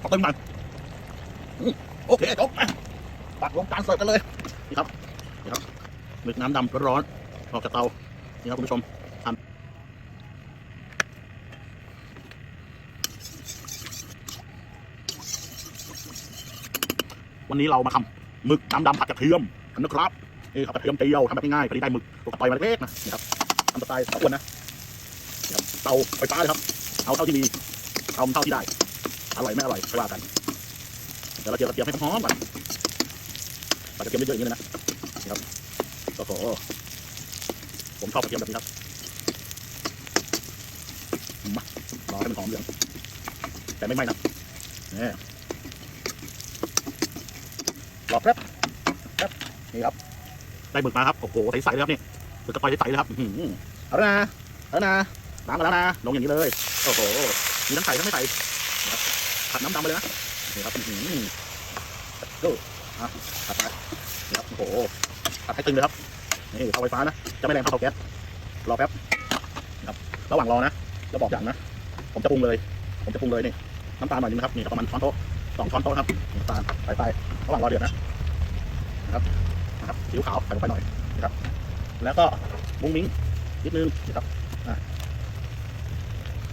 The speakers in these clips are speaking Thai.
ขอเติมหน่อยโอเคจบมาตักลงจานเสิร์ฟกันเลยนี่ครับนี่ครับหมึกน้ำดำร้อนๆออกจากเตานี่ครับคุณผู้ชมทานวันนี้เรามาทำหมึกน้ำดำผัดกระเทียมกันนะครับนี่ครับกระเทียมเจียวทำแบบง่ายๆพอดีได้หมึกตัวกระต่อยมาเล็กๆนะนี่ครับทำสไตล์สาวอ้วนนะเตาไฟฟ้าเลยครับเอาเท่าที่มีเอาเท่าที่ได้ อร่อยไม่อร่อยไม่ว่ากันเดี๋ยวเราเจียวกระเทียมให้หอมก่อนปัดกระเทียมเยอะๆอย่างนี้เลยนะครับโอ้โหผมชอบกระเทียมแบบนี้ครับมารอให้มันหอมเหลืองแต่ไม่ไหม้นะนี่รอแป๊บแป๊บนี่ครับได้หมึกมาครับโอ้โหใสๆเลยครับนี่หมึกกระต่อยใสๆเลยครับอื้อหือเอาล้วนะเอาล้วนะล้างมาแล้วนะลงอย่างนี้เลยโอ้โหมีทั้งใส่ทั้งไม่ใส่นะครับ ผัดน้ำดำไปเลยนะนี่ครับอื้อหือดูอะผัดไปนี่ครับโอ้โหผัดให้ตึงเลยครับนี่เตาไฟฟ้านะจะไม่แรงเท่าเตาแก๊สรอแป๊บนะครับระหว่างรอนะจะบอกอย่างนะผมจะปรุงเลย ผมจะปรุงเลยนี่น้ำตาลหน่อยนึงนะครับนี่ประมาณช้อนโต๊ะสองช้อนโต๊ะครับน้ำตาลใส่ไประหว่างรอเดือดนะนะครับนะครับซีอิ๊วขาวใส่ลงไปหน่อยนะครับ แล้วก็มุ้งมิ้งนิดนึงนะครับอะ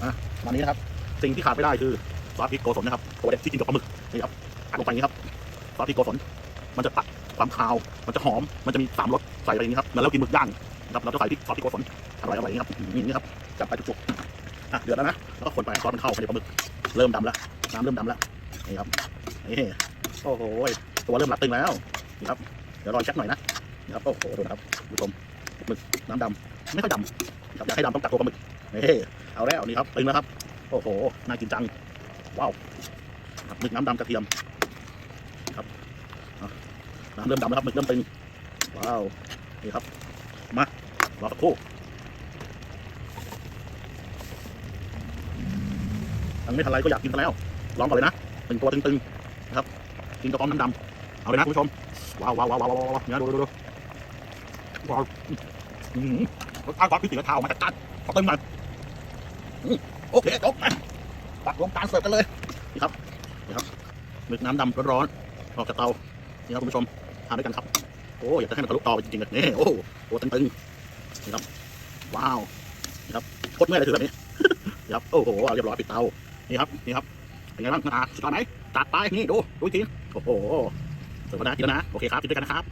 อะประมานี้นะครับ สิ่งที่ขาดไม่ได้คือ ซอสพริกโกศลนะครับตัวเด็ดที่กินกับปลาหมึกนี่ครับอัดลงไปอย่างนี้ครับซอสพริกโกศลมันจะตัดความคาว มันจะหอม มันจะมีสามรสใส่ไปอย่างนี้ครับเหมือนเรากินหมึกย่างนะครับเราจะใส่พริกซอสพริกโกศลอร่อยอร่อยนี้ครับนี้ครับจับไปจุกๆอะเดือดแล้วนะแล้วก็คนไปซอสมันเข้าไปในปลาหมึกเริ่มดำแล้วน้ำเริ่มดำแล้วนี่ครับนี่โอ้โหตัวเริ่มรัดตึงแล้วนี่ครับเดี๋ยวรอช็คหน่อยนะนี่ครับโอ้โหดูนะครับผู้ชมหมึกน้ำดำไม่ค่อยดำอยากให้ดำต้องตักตัวปลาหมึกนี่เอาแล้วนี่ครับตึงแล้วครับโอ้โหน่ากินจัง ว้าวหมึกน้ำดำกระเทียมครับน้ำเริ่มดำแล้วครับหมึกเริ่มตึงว้าวนี่ครับมารอสักครู่ยังไม่ทันไรก็อยากกินซะแล้วลองก่อนเลยนะหนึ่งตัวตึงๆนะครับกินกระป๋องน้ำดำเอาเลยนะคุณผู้ชมว้าวว้าวว้าวว้าวว้าวเนี่ยดูดูดูว้าวอืมรสชาติความพิเศษกระเทามาจากจานขอเติมหน่อยโอเคจบมา ตักลงจานเสิร์ฟกันเลยนี่ครับนี่ครับหมึกน้ำดำร้อนๆออกจากเตานี่ครับคุณผู้ชมทานด้วยกันครับโอ้อยากจะให้มันทะลุต่อไปจริงๆเลยนี่โอ้โหตึงๆนี่ครับว้าวนี่ครับโคตรเมื่อยเลยถือแบบนี้นี่ครับโอ้โหเรียบร้อยปิดเตานี่ครับนี่ครับเป็นไงบ้างน้าตาสุดยอดไหมจัดไปนี่ดูดูอีกทีโอ้โหเสิร์ฟมานะกินแล้วนะโอเคครับกินด้วยกันนะครับ